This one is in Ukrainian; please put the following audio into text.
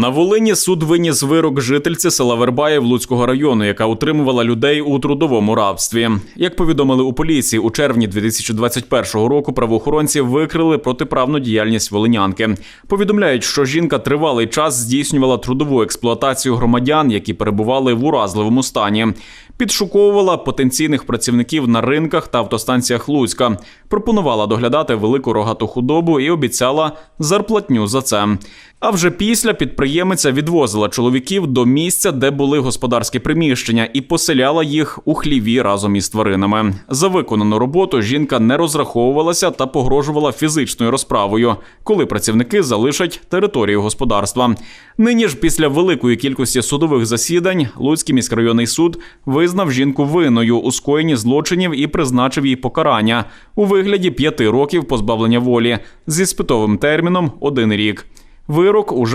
На Волині суд виніс вирок жительці села Вербаїв Луцького району, яка утримувала людей у трудовому рабстві. Як повідомили у поліції, у червні 2021 року правоохоронці викрили протиправну діяльність волинянки. Повідомляють, що жінка тривалий час здійснювала трудову експлуатацію громадян, які перебували в уразливому стані. Підшуковувала потенційних працівників на ринках та автостанціях Луцька, пропонувала доглядати велику рогату худобу і обіцяла зарплатню за це. А вже після підприємиця відвозила чоловіків до місця, де були господарські приміщення, і поселяла їх у хліві разом із тваринами. За виконану роботу жінка не розраховувалася та погрожувала фізичною розправою, коли працівники залишать територію господарства. Нині ж, після великої кількості судових засідань, Луцький міськрайонний суд визнав жінку винною у скоєнні злочинів і призначив їй покарання у вигляді п'яти років позбавлення волі зі спитовим терміном один рік. Вирок уже